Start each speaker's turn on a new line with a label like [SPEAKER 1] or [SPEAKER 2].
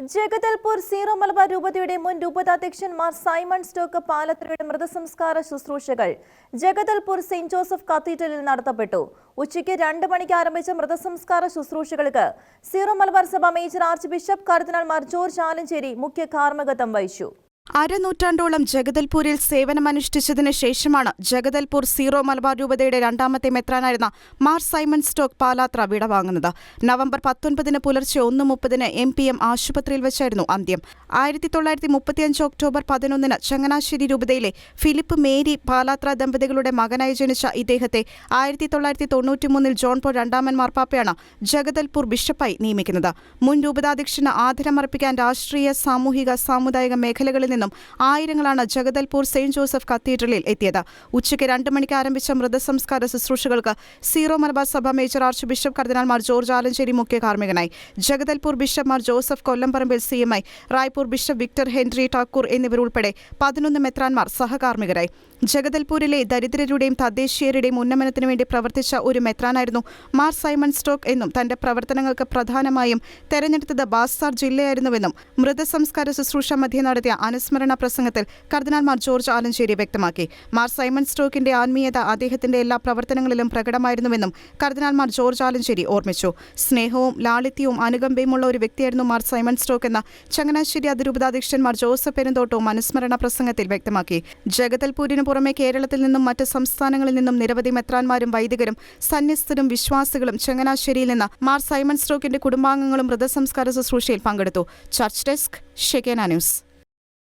[SPEAKER 1] Jagdalpur zero Malabar രൂപതയുടെ മുൻ രൂപതാധ്യക്ഷൻ മാർ സൈമൺ സ്റ്റോക്ക് പാലത്രയുടെ മൃതസംസ്കാര ശുശ്രൂഷകൾ ജഗദൽപൂർ സെന്റ് ജോസഫ് കത്തീഡ്രലിൽ നടത്തപ്പെട്ടു. ഉച്ചയ്ക്ക് രണ്ട് മണിക്ക് ആരംഭിച്ച മൃതസംസ്കാര ശുശ്രൂഷകൾക്ക് സീറോ മലബാർ സഭ major archbishop cardinal Mar George Alencherry മുഖ്യ കാർമ്മികത്വം വഹിച്ചു.
[SPEAKER 2] അരനൂറ്റാണ്ടോളം ജഗദൽപൂരിൽ സേവനമനുഷ്ഠിച്ചതിന് ശേഷമാണ് ജഗദൽപൂർ സീറോ മലബാർ രൂപതയുടെ രണ്ടാമത്തെ മെത്രാനായിരുന്ന മാർ സൈമൺ സ്റ്റോക്ക് പാലാത്ര വിടവാങ്ങുന്നത് നവംബർ പത്തൊൻപതിന് പുലർച്ചെ ഒന്ന് മുപ്പതിന് എം പി എം ആശുപത്രിയിൽ വെച്ചായിരുന്നു അന്ത്യം. ആയിരത്തി തൊള്ളായിരത്തി മുപ്പത്തിയഞ്ച് ഒക്ടോബർ പതിനൊന്നിന് ചങ്ങനാശ്ശേരി രൂപതയിലെ ഫിലിപ്പ് മേരി പാലാത്ര ദമ്പതികളുടെ മകനായി ജനിച്ച ഇദ്ദേഹത്തെ ആയിരത്തി തൊള്ളായിരത്തി തൊണ്ണൂറ്റിമൂന്നിൽ ജോൺ പോൾ രണ്ടാമൻ മാർപ്പാപ്പയാണ് ജഗദൽപൂർ ബിഷപ്പായി നിയമിക്കുന്നത്. മുൻ രൂപതാധ്യക്ഷന് ആദരമർപ്പിക്കാൻ രാഷ്ട്രീയ സാമൂഹിക സാമുദായിക മേഖലകളിൽ നിന്നും ആയിരങ്ങളാണ് ജഗദൽപൂർ സെയിന്റ് ജോസഫ് കത്തീഡ്രലിൽ എത്തിയത്. ഉച്ചയ്ക്ക് രണ്ട് മണിക്ക് ആരംഭിച്ച മൃതസംസ്കാര ശുശ്രൂഷകൾക്ക് സീറോ മലബാർ സഭ മേജർ ആർച്ച് ബിഷപ്പ് കർദിനാൾമാർ ജോർജ് ആലഞ്ചേരി മുഖ്യ കാർമ്മികനായി. Jagdalpur ബിഷപ്പ്മാർ Joseph Kollamparambil C M I Raipur bishop Victor Henry Thakur എന്നിവരുൾപ്പെടെ പതിനൊന്ന് മെത്രാൻമാർ സഹകാർമ്മികരായി. ജഗദൽപൂരിലെ ദരിദ്രരുടെയും തദ്ദേശീയരുടെയും ഉന്നമനത്തിനു വേണ്ടി പ്രവർത്തിച്ച ഒരു മെത്രാനായിരുന്നു മാർ സൈമൺ സ്റ്റോക്ക് എന്നും തന്റെ പ്രവർത്തനങ്ങൾക്ക് പ്രധാനമായും തെരഞ്ഞെടുത്തത് ബാസ്താർ ജില്ലയായിരുന്നുവെന്നും മൃതസംസ്കാര ശുശ്രൂഷ മധ്യേ നടത്തിയ അനുസ്മരണ പ്രസംഗത്തിൽ കർദിനാൾ മാർ ജോർജ് ആലഞ്ചേരി വ്യക്തമാക്കി. മാർ സൈമൺ സ്ട്രോക്കിന്റെ ആത്മീയത അദ്ദേഹത്തിന്റെ എല്ലാ പ്രവർത്തനങ്ങളിലും പ്രകടമായിരുന്നുവെന്നും കർദിനാൾ മാർ ജോർജ് ആലഞ്ചേരി ഓർമ്മിച്ചു. സ്നേഹവും ലാളിത്യവും അനുകമ്പയുമുള്ള ഒരു വ്യക്തിയായിരുന്നു മാർ സൈമൺ സ്ട്രോക്ക് എന്ന ചങ്ങനാശ്ശേരി അതിരൂപതാധ്യക്ഷൻ മാർ ജോസഫ് പെരുന്തോട്ടവും അനുസ്മരണ പ്രസംഗത്തിൽ വ്യക്തമാക്കി. ജഗതൽപൂരിന് പുറമെ കേരളത്തിൽ നിന്നും മറ്റ് സംസ്ഥാനങ്ങളിൽ നിന്നും നിരവധി മെത്രാന്മാരും വൈദികരും സന്യസ്തരും വിശ്വാസികളും ചങ്ങനാശ്ശേരിയിൽ നിന്ന് മാർ സൈമൺ സ്ട്രോക്കിന്റെ കുടുംബാംഗങ്ങളും മൃതസംസ്കാര ശുശ്രൂഷയിൽ പങ്കെടുത്തു. Church desk Shekinah news.